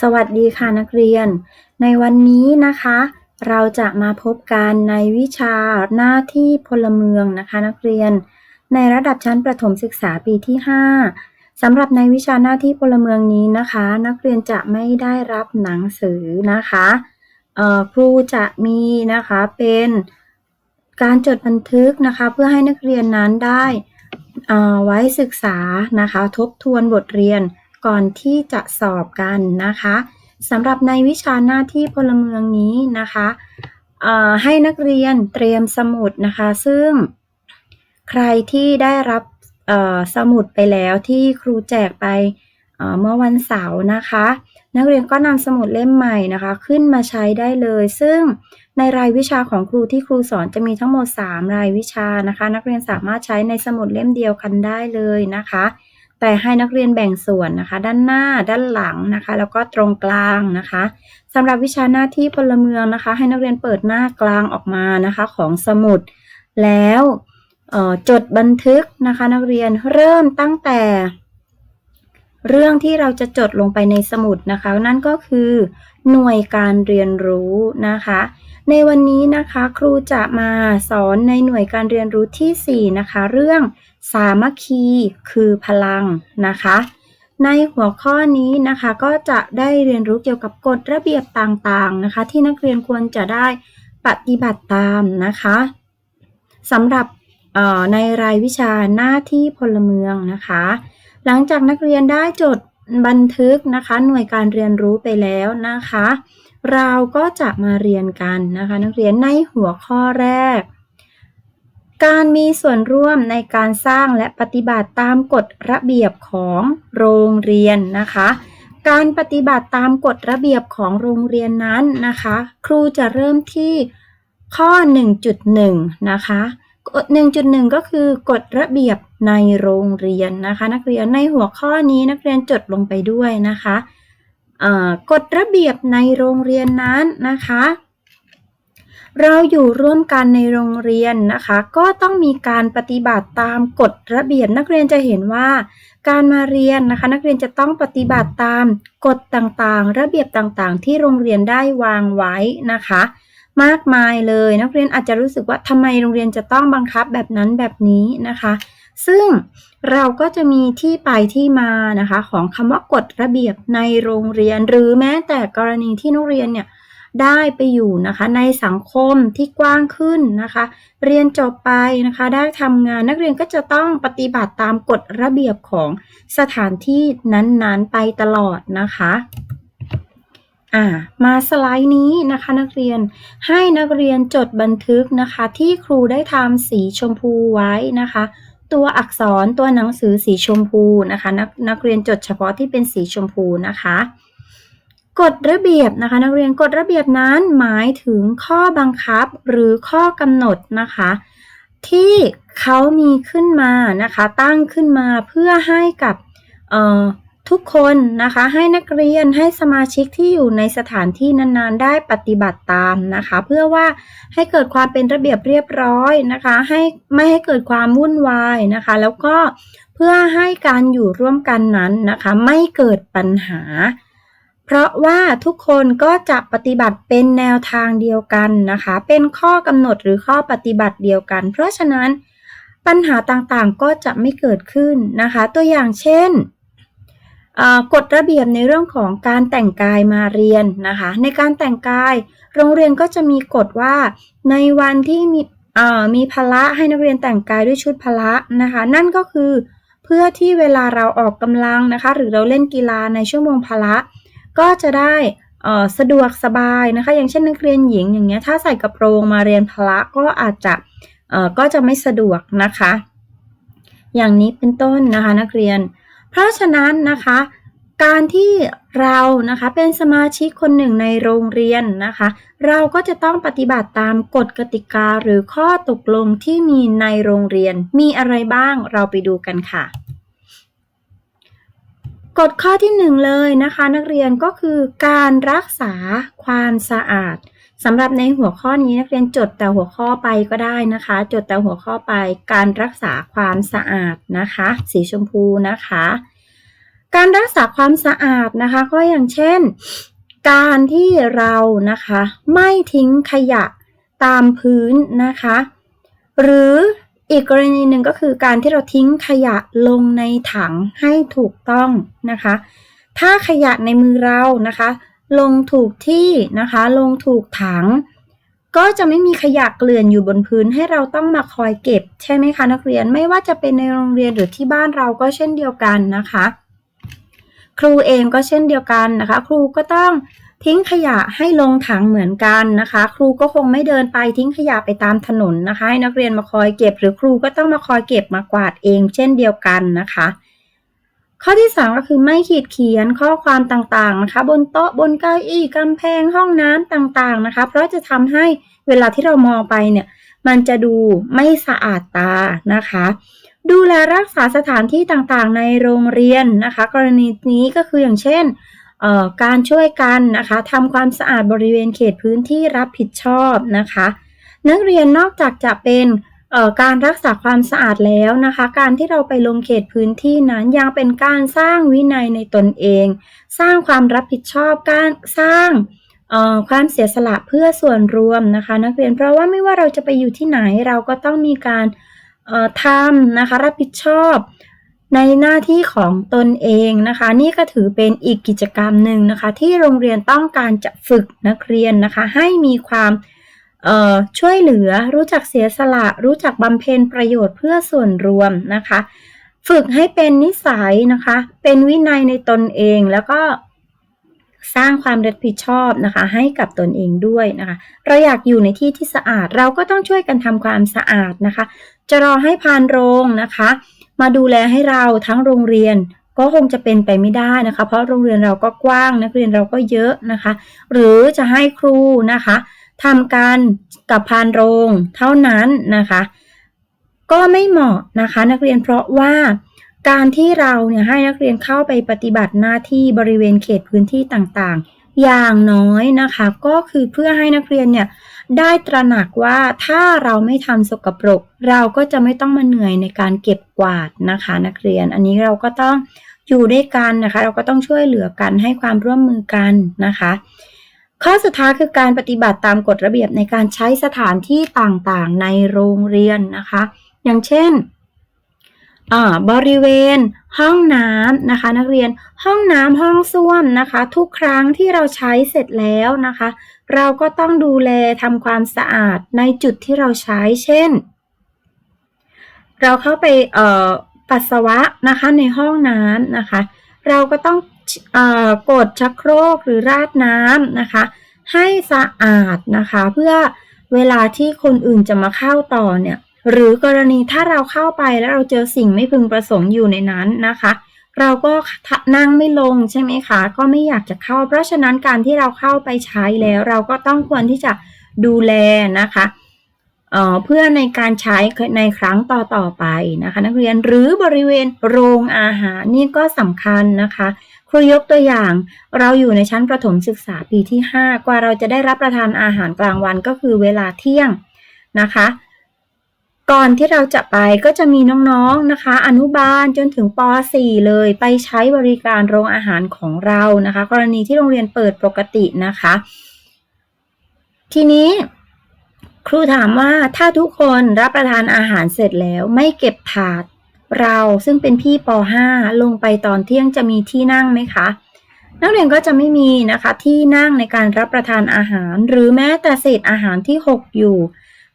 สวัสดีค่ะนักเรียน ในวันนี้นะคะ เราจะมาพบกันในวิชาหน้าที่พลเมืองนะคะนักเรียน ในระดับชั้นประถมศึกษาปีที่ 5สำหรับในวิชาหน้าที่พลเมืองนี้นะคะ นักเรียนจะไม่ได้รับหนังสือนะคะครูจะมีนะคะเป็นการจดบันทึกนะคะเพื่อให้นักเรียนนั้นได้ไว้ศึกษานะคะ ทบทวนบทเรียน ก่อนที่จะสอบกันนะคะสำหรับในวิชาหน้าที่พลเมืองนี้นะคะให้นักเรียนเตรียมสมุดนะคะ ซึ่งใครที่ได้รับสมุดไปแล้วที่ครูแจกไปเอ่อเมื่อวันเสาร์นะคะ นักเรียนก็นำสมุดเล่มใหม่นะคะ ขึ้นมาใช้ได้เลย ซึ่งในรายวิชาของครูที่ครูสอนจะมีทั้งหมด 3 รายวิชานะคะ นักเรียนสามารถใช้ในสมุดเล่มเดียวกันได้เลยนะคะ แต่ให้นักเรียนแบ่งส่วนนะคะ ด้านหน้าด้านหลังนะคะ แล้วก็ตรงกลางนะคะสำหรับวิชาหน้าที่พลเมืองนะคะ ให้นักเรียนเปิดหน้ากลางออกมานะคะของสมุด แล้วจดบันทึกนะคะ นักเรียนเริ่มตั้งแต่ เรื่องที่เราจะจดลงไปในสมุดนะคะ นั่นก็คือหน่วยการเรียนรู้นะคะ ในวันนี้นะคะครูจะมาสอนในหน่วยการเรียนรู้ที่ 4 นะคะ เรื่อง สามัคคีคือพลังนะคะ ในหัวข้อนี้นะคะก็จะได้เรียนรู้เกี่ยวกับกฎระเบียบต่างๆนะคะ ที่นักเรียนควรจะได้ปฏิบัติตามนะคะสำหรับในรายวิชาหน้าที่พลเมืองนะคะ หลังจากนักเรียนได้จดบันทึกนะคะ หน่วยการเรียนรู้ไปแล้วนะคะ เราก็จะมาเรียนกันนะคะ นักเรียนในหัวข้อแรก การมีส่วนร่วมในการสร้างและปฏิบัติตามกฎระเบียบของโรงเรียนนะคะ การปฏิบัติตามกฎระเบียบของโรงเรียนนั้นนะคะ ครูจะเริ่มที่ข้อ 1.1 นะคะกฎ1.1 ก็คือกฎระเบียบในโรงเรียนนะคะ นักเรียนในหัวข้อนี้นักเรียนจดลงไปด้วยนะคะกฎระเบียบในโรงเรียนนั้นนะคะ เราอยู่ร่วมกันในโรงเรียนนะคะ ก็ต้องมีการปฏิบัติตามกฎระเบียบนักเรียนจะเห็นว่า การมาเรียนนะคะ นักเรียนจะต้องปฏิบัติตามกฎต่างๆ ระเบียบต่างๆ ที่โรงเรียนได้วางไว้นะคะ มากมายเลยนักเรียนอาจจะรู้สึกว่าทำไมโรงเรียนจะต้องบังคับแบบนั้นแบบนี้นะคะ ซึ่งเราก็จะมีที่ไปที่มานะคะ ของคำว่ากฎระเบียบในโรงเรียน หรือแม้แต่กรณีที่นักเรียนเนี่ย ได้ไปอยู่นะคะในสังคมที่กว้างขึ้นนะคะ เรียนจบไปนะคะได้ทำงานนักเรียนก็จะต้องปฏิบัติตามกฎระเบียบของสถานที่นั้นๆไปตลอดนะคะอ่ามาสไลด์นี้นะคะนักเรียนให้นักเรียนจดบันทึกนะคะที่ครูได้ทำสีชมพูไว้นะคะ ตัวอักษรตัวหนังสือสีชมพูนะคะนักนักเรียนจดเฉพาะที่เป็นสีชมพูนะคะ กฎระเบียบนะคะ นักเรียนกฎระเบียบนั้นหมายถึงข้อบังคับหรือข้อกำหนดนะคะ ที่เขามีขึ้นมานะคะ ตั้งขึ้นมาเพื่อให้กับทุกคนนะคะ ให้นักเรียนให้สมาชิกที่อยู่ในสถานที่นั้นๆ ได้ปฏิบัติตามนะคะ เพื่อว่าให้เกิดความเป็นระเบียบเรียบร้อยนะคะ ให้ไม่ให้เกิดความวุ่นวายนะคะ แล้วก็เพื่อให้การอยู่ร่วมกันนั้นนะคะ ไม่เกิดปัญหา เพราะว่าทุกคนก็จะปฏิบัติเป็นแนวทางเดียวกันนะคะ เป็นข้อกำหนดหรือข้อปฏิบัติเดียวกัน เพราะฉะนั้นปัญหาต่างๆก็จะไม่เกิดขึ้นนะคะ ตัวอย่างเช่นกฎระเบียบในเรื่องของการแต่งกายมาเรียนนะคะ ในการแต่งกาย โรงเรียนก็จะมีกฎว่าในวันที่มีมีพละให้นักเรียนแต่งกายด้วยชุดพละนะคะ นั่นก็คือเพื่อที่เวลาเราออกกำลังนะคะ หรือเราเล่นกีฬาในชั่วโมงพละ ก็จะได้สะดวกสบายนะคะ อย่างเช่นนักเรียนหญิงอย่างเงี้ยถ้าใส่กระโปรงมาเรียนพละก็อาจจะก็จะไม่สะดวกนะคะ อย่างนี้เป็นต้นนะคะนักเรียน เพราะฉะนั้นนะคะ การที่เรานะคะเป็นสมาชิกคนหนึ่งในโรงเรียนนะคะ เราก็จะต้องปฏิบัติตามกฎกติกาหรือข้อตกลงที่มีในโรงเรียน มีอะไรบ้างเราไปดูกันค่ะ กฎข้อที่หนึ่งเลยนะคะ นักเรียนก็คือการรักษาความสะอาดสำหรับในหัวข้อนี้นักเรียนจดแต่หัวข้อไปก็ได้นะคะ จดแต่หัวข้อไปการรักษาความสะอาดนะคะ สีชมพูนะคะ การรักษาความสะอาดนะคะ ก็อย่างเช่น การที่เรานะคะ ไม่ทิ้งขยะตามพื้นนะคะ หรือ อีกกรณีหนึ่งก็คือการที่เราทิ้งขยะลงในถังให้ถูกต้องนะคะ ถ้าขยะในมือเรานะคะ ลงถูกที่นะคะ ลงถูกถัง ก็จะไม่มีขยะเกลื่อนอยู่บนพื้นให้เราต้องมาคอยเก็บ ใช่ไหมคะนักเรียนไม่ว่าจะเป็นในโรงเรียนหรือที่บ้านเราก็เช่นเดียวกันนะคะ ครูเองก็เช่นเดียวกันนะคะ ครูก็ต้อง ทิ้งขยะให้ลงถังเหมือนกันนะคะ ครูก็คงไม่เดินไปทิ้งขยะไปตามถนนนะคะ ให้นักเรียนมาคอยเก็บ หรือครูก็ต้องมาคอยเก็บมากวาดเอง เช่นเดียวกันนะคะ ข้อที่สองก็คือไม่ขีดเขียนข้อความต่างๆนะคะ บนโต๊ะบนเก้าอี้กำแพงห้องน้ำต่างๆนะคะ เพราะจะทำให้เวลาที่เรามองไปเนี่ยมันจะดูไม่สะอาดตานะคะ ดูแลรักษาสถานที่ต่างๆ ในโรงเรียนนะคะ กรณีนี้ก็คืออย่างเช่น การช่วยกันนะคะทำความสะอาดบริเวณเขตพื้นที่รับผิดชอบนะคะ นักเรียนนอกจากจะเป็นการรักษาความสะอาดแล้วนะคะ การที่เราไปลงเขตพื้นที่นั้นยังเป็นการสร้างวินัยในตนเอง สร้างความรับผิดชอบการสร้างความเสียสละเพื่อส่วนรวมนะคะ นักเรียนเพราะว่าไม่ว่าเราจะไปอยู่ที่ไหนเราก็ต้องมีการทำนะคะรับผิดชอบ ในหน้าที่ของตนเองนะคะ นี่ก็ถือเป็นอีกกิจกรรมหนึ่งนะคะ ที่โรงเรียนต้องการจะฝึกนักเรียนนะคะ ให้มีความช่วยเหลือรู้จักเสียสละ รู้จักบำเพ็ญประโยชน์เพื่อส่วนรวมนะคะ ฝึกให้เป็นนิสัยนะคะ เป็นวินัยในตนเองแล้วก็สร้างความรับผิดชอบนะคะ ให้กับตนเองด้วยนะคะ เราอยากอยู่ในที่ที่สะอาดเราก็ต้องช่วยกันทำความสะอาดนะคะ จะรอให้พานโรงนะคะ มาดูแลให้เราทั้งโรงเรียนก็คงจะเป็นไปไม่ได้นะคะ เพราะโรงเรียนเราก็กว้างนักเรียนเราก็เยอะนะคะ หรือจะให้ครูนะคะทำการกับพานโรงเท่านั้นนะคะ ก็ไม่เหมาะนะคะ นักเรียนเพราะว่าการที่เราเนี่ยให้นักเรียนเข้าไปปฏิบัติหน้าที่บริเวณเขตพื้นที่ต่างๆ อย่างน้อยนะคะ ก็คือเพื่อให้นักเรียนเนี่ยได้ตระหนักว่าถ้าเราไม่ทำสกปรก เราก็จะไม่ต้องมาเหนื่อยในการเก็บกวาดนะคะ นักเรียนอันนี้เราก็ต้องอยู่ด้วยกันนะคะ เราก็ต้องช่วยเหลือกันให้ความร่วมมือกันนะคะ ข้อสุดท้ายคือการปฏิบัติตามกฎระเบียบในการใช้สถานที่ต่างๆ ในโรงเรียนนะคะ อย่างเช่น บริเวณห้องน้ำนะคะ นักเรียนห้องน้ำห้องส้วมนะคะ ทุกครั้งที่เราใช้เสร็จแล้วนะคะ เราก็ต้องดูแลทำความสะอาดในจุดที่เราใช้เช่น เราเข้าไปปัสสาวะนะคะในห้องน้ำนะคะ เราก็ต้องกดชักโครกหรือราดน้ำนะคะ ให้สะอาดนะคะ เพื่อเวลาที่คนอื่นจะมาเข้าต่อเนี่ย หรือกรณีถ้าเราเข้าไปแล้วเราเจอสิ่งไม่พึงประสงค์อยู่ในนั้นนะคะ เราก็นั่งไม่ลงใช่ไหมคะ ก็ไม่อยากจะเข้า เพราะฉะนั้นการที่เราเข้าไปใช้แล้วเราก็ต้องควรที่จะดูแลนะคะเเพื่อในการใช้ในครั้งต่อต่อไปนะคะ นักเรียนหรือบริเวณโรงอาหารนี่ก็สำคัญนะคะ ครูยกตัวอย่างเราอยู่ในชั้นประถมศึกษาปีที่ 5 กว่าเราจะได้รับประทานอาหารกลางวันก็คือเวลาเที่ยงนะคะ ก่อนที่เราจะไปก็จะมีน้องๆนะคะ อนุบาลจนถึงป .4 เลยไปใช้บริการโรงอาหารของเรานะคะ กรณีที่โรงเรียนเปิดปกตินะคะ ทีนี้ครูถามว่าถ้าทุกคนรับประทานอาหารเสร็จแล้วไม่เก็บถาดเราซึ่งเป็นพี่ป .5 ลงไปตอนเที่ยงจะมีที่นั่งไหมคะ นักเรียนก็จะไม่มีนะคะที่นั่งในการรับประทานอาหาร หรือแม้แต่เศษอาหารที่หกอยู่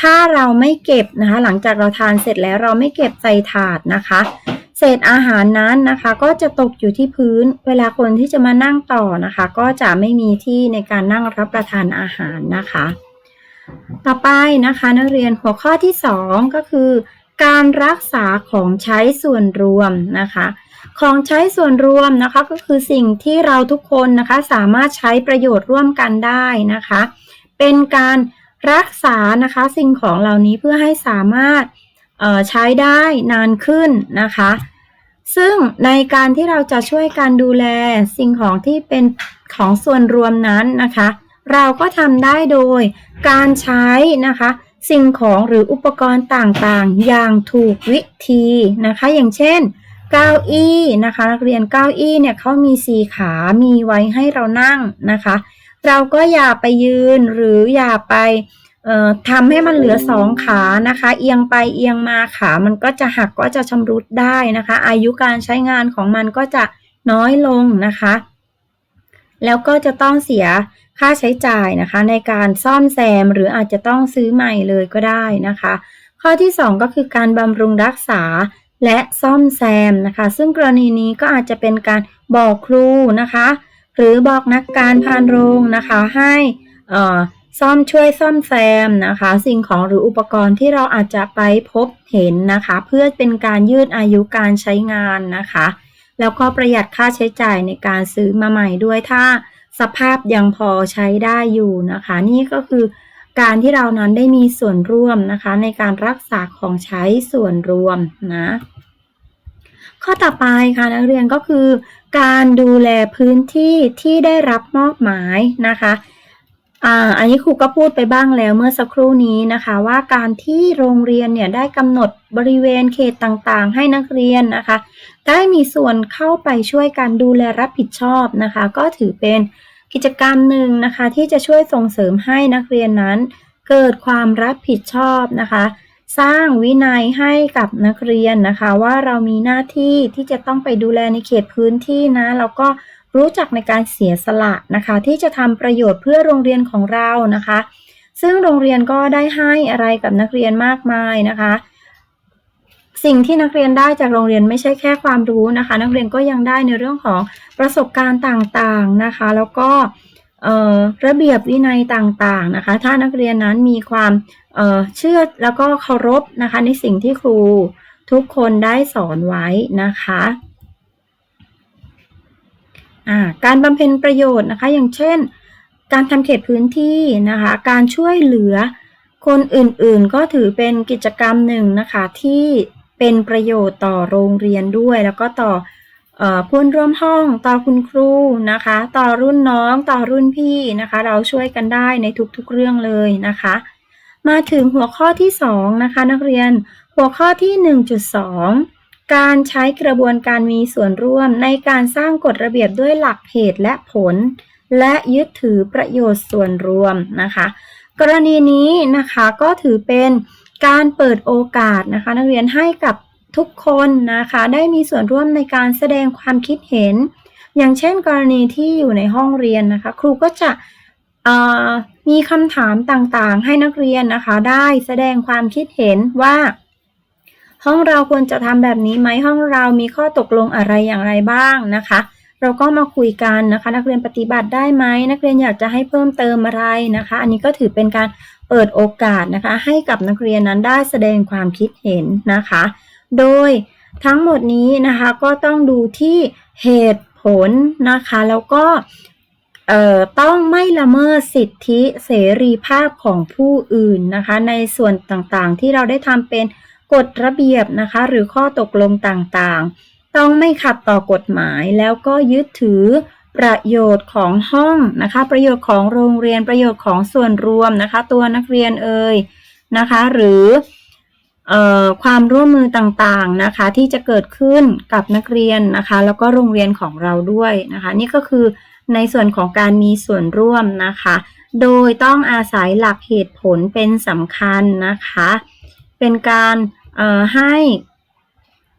ถ้าเราไม่เก็บนะคะ หลังจากเราทานเสร็จแล้วเราไม่เก็บใส่ถาดนะคะ เศษอาหารนั้นนะคะ ก็จะตกอยู่ที่พื้น เวลาคนที่จะมานั่งต่อนะคะ ก็จะไม่มีที่ในการนั่งรับประทานอาหารนะคะ ต่อไปนะคะนักเรียนหัวข้อที่ 2 ก็คือ การรักษาของใช้ส่วนรวมนะคะ ของใช้ส่วนรวมนะคะก็คือสิ่งที่เราทุกคนนะคะสามารถใช้ประโยชน์ร่วมกันได้นะคะ เป็นการ รักษานะคะสิ่งของเหล่านี้เพื่อให้สามารถใช้ได้นานขึ้นนะคะ ซึ่งในการที่เราจะช่วยการดูแลสิ่งของที่เป็นของส่วนรวมนั้นนะคะ เราก็ทำได้โดยการใช้นะคะ สิ่งของหรืออุปกรณ์ต่างๆ อย่างถูกวิธีนะคะ อย่างเช่นเก้าอี้นะคะนักเรียนเก้าอี้เนี่ยเขามีสี่ขา มีไว้ให้เรานั่งนะคะ เราก็อย่าไปยืนหรืออย่าไปทำให้มันเหลือสองขานะคะ เอียงไปเอียงมาขามันก็จะหักก็จะชำรุดได้นะคะ อายุการใช้งานของมันก็จะน้อยลงนะคะ แล้วก็จะต้องเสียค่าใช้จ่ายนะคะ ในการซ่อมแซมหรืออาจจะต้องซื้อใหม่เลยก็ได้นะคะ ข้อที่ 2 ก็คือการบำรุงรักษาและซ่อมแซมนะคะ ซึ่งกรณีนี้ก็อาจจะเป็นการบอกครูนะคะ หรือบอกนักการพานโรงนะคะให้ซ่อมช่วยซ่อมแซมนะคะ สิ่งของหรืออุปกรณ์ที่เราอาจจะไปพบเห็นนะคะ เพื่อเป็นการยืดอายุการใช้งานนะคะ แล้วก็ประหยัดค่าใช้จ่ายในการซื้อมาใหม่ด้วยถ้าสภาพยังพอใช้ได้อยู่นะคะ นี่ก็คือการที่เรานั้นได้มีส่วนร่วมนะคะ ในการรักษาของใช้ส่วนรวมนะ ข้อต่อไปค่ะนักเรียนก็คือ การดูแลพื้นที่ที่ได้รับมอบหมายนะคะอ่าอันนี้ครูก็พูดไปบ้างแล้วเมื่อสักครู่นี้นะคะ ว่าการที่โรงเรียนเนี่ยได้กำหนดบริเวณเขตต่างๆ ให้นักเรียนนะคะ ได้มีส่วนเข้าไปช่วยกันดูแลรับผิดชอบนะคะ ก็ถือเป็นกิจกรรมหนึ่งนะคะ ที่จะช่วยส่งเสริมให้นักเรียนนั้น เกิดความรับผิดชอบนะคะ สร้างวินัยให้กับนักเรียนนะคะ ว่าเรามีหน้าที่ที่จะต้องไปดูแลในเขตพื้นที่นะแล้วก็รู้จักในการเสียสละนะคะ ที่จะทำประโยชน์เพื่อโรงเรียนของเรานะคะ ซึ่งโรงเรียนก็ได้ให้อะไรกับนักเรียนมากมายนะคะ สิ่งที่นักเรียนได้จากโรงเรียนไม่ใช่แค่ความรู้นะคะ นักเรียนก็ยังได้ในเรื่องของประสบการณ์ต่างๆนะคะ แล้วก็ระเบียบวินัยต่างๆนะคะ ถ้านักเรียนนั้นมีความ เชื่อแล้วก็เคารพนะคะในสิ่งที่ครูทุกคนได้สอนไว้นะคะการบำเพ็ญประโยชน์นะคะอย่างเช่น การทำเขตพื้นที่นะคะการช่วยเหลือคนอื่นๆ ก็ถือเป็นกิจกรรมหนึ่งนะคะที่เป็นประโยชน์ต่อโรงเรียนด้วย แล้วก็ต่อเอ่อเพื่อนร่วมห้องต่อคุณครูนะคะ ต่อรุ่นน้องต่อรุ่นพี่นะคะ เราช่วยกันได้ในทุกๆเรื่องเลยนะคะ มาถึงหัวข้อที่ 2 นะคะ นักเรียน หัวข้อที่ 1.2 การใช้กระบวนการมีส่วนร่วมในการสร้างกฎระเบียบด้วยหลักเหตุและผล และยึดถือประโยชน์ส่วนรวมนะคะ กรณีนี้นะคะก็ถือเป็นการเปิดโอกาสนะคะ นักเรียนให้กับทุกคนนะคะ ได้มีส่วนร่วมในการแสดงความคิดเห็น อย่างเช่นกรณีที่อยู่ในห้องเรียนนะคะ ครูก็จะ มีคำถามต่างๆ ให้นักเรียนนะคะ ได้แสดงความคิดเห็นว่า ห้องเราควรจะทำแบบนี้ไหมห้องเรามีข้อตกลงอะไรอย่างไรบ้างนะคะ เราก็มาคุยกันนะคะ นักเรียนปฏิบัติได้ไหมนักเรียนอยากจะให้เพิ่มเติมอะไรนะคะ อันนี้ก็ถือเป็นการเปิดโอกาสนะคะ ให้กับนักเรียนนั้นได้แสดงความคิดเห็นนะคะ โดยทั้งหมดนี้นะคะก็ต้องดูที่เหตุผลนะคะ แล้วก็ ต้องไม่ละเมิดสิทธิเสรีภาพของผู้อื่นนะคะ ในส่วนต่างๆ ที่เราได้ทำเป็นกฎระเบียบนะคะ หรือข้อตกลงต่างๆ ต้องไม่ขัดต่อกฎหมายแล้วก็ยึดถือประโยชน์ของห้องนะคะ ประโยชน์ของโรงเรียนประโยชน์ของส่วนรวมนะคะ ตัวนักเรียนเอ่ยนะคะ หรืออความร่วมมือต่างๆนะคะ ที่จะเกิดขึ้นกับนักเรียนนะคะ แล้วก็โรงเรียนของเราด้วยนะคะ นี่ก็คือ ในส่วนของการมีส่วนร่วมนะคะ โดยต้องอาศัยหลักเหตุผลเป็นสำคัญนะคะ เป็นการให้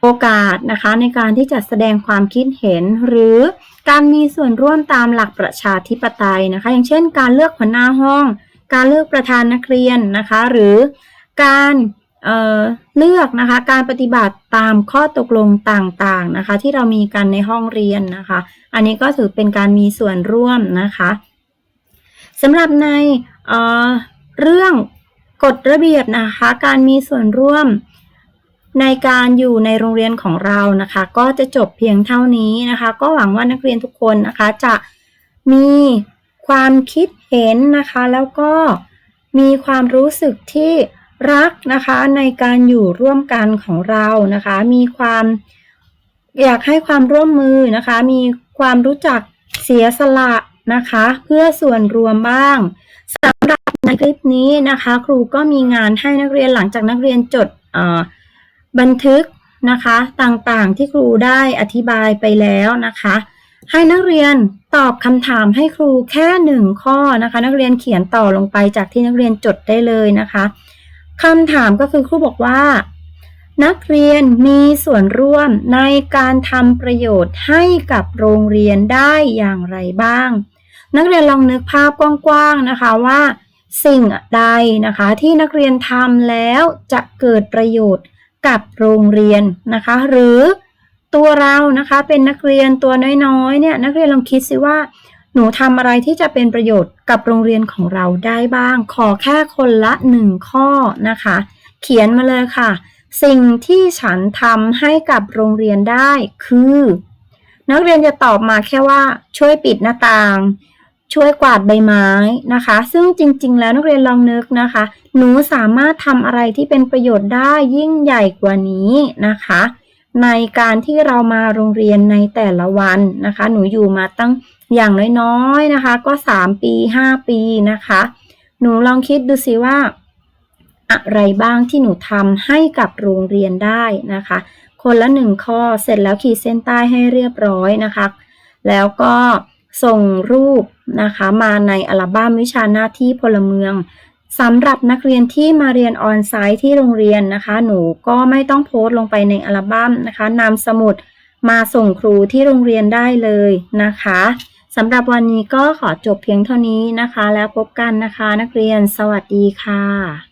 โอกาสนะคะในการที่จะแสดงความคิดเห็นหรือการมีส่วนร่วมตามหลักประชาธิปไตยนะคะ อย่างเช่น การเลือกหัวหน้าห้อง การเลือกประธานนักเรียนนะคะ หรือการ เเลือกนะคะการปฏิบัติตามข้อตกลงต่างๆนะคะ ที่เรามีกันในห้องเรียนนะคะ อันนี้ก็ถือเป็นการมีส่วนร่วมนะคะสำหรับในเเรื่องกฎระเบียบนะคะ การมีส่วนร่วมในการอยู่ในโรงเรียนของเรานะคะ ก็จะจบเพียงเท่านี้นะคะ ก็หวังว่านักเรียนทุกคนนะคะจะมีความคิดเห็นนะคะ แล้วก็มีความรู้สึกที่ รักนะคะในการอยู่ร่วมกันของเรานะคะ มีความอยากให้ความร่วมมือนะคะ มีความรู้จักเสียสละนะคะ เพื่อส่วนรวมบ้างสำหรับในคลิปนี้นะคะ ครูก็มีงานให้นักเรียนหลังจากนักเรียนจดบันทึกนะคะต่างๆที่ครูได้อธิบายไปแล้วนะคะ ให้นักเรียนตอบคำถามให้ครูแค่หนึ่งข้อนะคะ นักเรียนเขียนต่อลงไปจากที่นักเรียนจดได้เลยนะคะ คำถามก็คือครูบอกว่า นักเรียนมีส่วนร่วมในการทำประโยชน์ให้กับโรงเรียนได้อย่างไรบ้าง นักเรียนลองนึกภาพกว้างๆนะคะว่า สิ่งใดนะคะที่นักเรียนทำแล้วจะเกิดประโยชน์กับโรงเรียนนะคะ หรือตัวเรานะคะเป็นนักเรียนตัวน้อยๆเนี่ยนักเรียนลองคิดสิว่า หนูทำอะไรที่จะเป็นประโยชน์กับโรงเรียนของเราได้บ้าง ขอแค่คนละหนึ่งข้อนะคะ เขียนมาเลยค่ะ สิ่งที่ฉันทำให้กับโรงเรียนได้คือ นักเรียนจะตอบมาแค่ว่าช่วยปิดหน้าต่าง ช่วยกวาดใบไม้นะคะ ซึ่งจริง ๆ แล้วนักเรียนลองนึกนะคะ หนูสามารถทำอะไรที่เป็นประโยชน์ได้ยิ่งใหญ่กว่านี้นะคะในการที่เรามาโรงเรียนในแต่ละวันนะคะ หนูอยู่มาตั้ง อย่างน้อยๆนะคะ ก็ 3 ปี 5 ปีนะคะ หนูลองคิดดูสิว่า อะไรบ้างที่หนูทำให้กับโรงเรียนได้นะคะ คนละหนึ่งข้อเสร็จแล้วขีดเส้นใต้ให้เรียบร้อยนะคะ แล้วก็ส่งรูปนะคะมาในอัลบั้มวิชาหน้าที่พลเมืองสำหรับนักเรียนที่มาเรียนออนไซต์ที่โรงเรียนนะคะ หนูก็ไม่ต้องโพสต์ลงไปในอัลบั้มนะคะนำสมุดมาส่งครูที่โรงเรียนได้เลยนะคะ สำหรับวันนี้ก็ขอจบเพียงเท่านี้นะคะ แล้วพบกันนะคะ นักเรียนสวัสดีค่ะ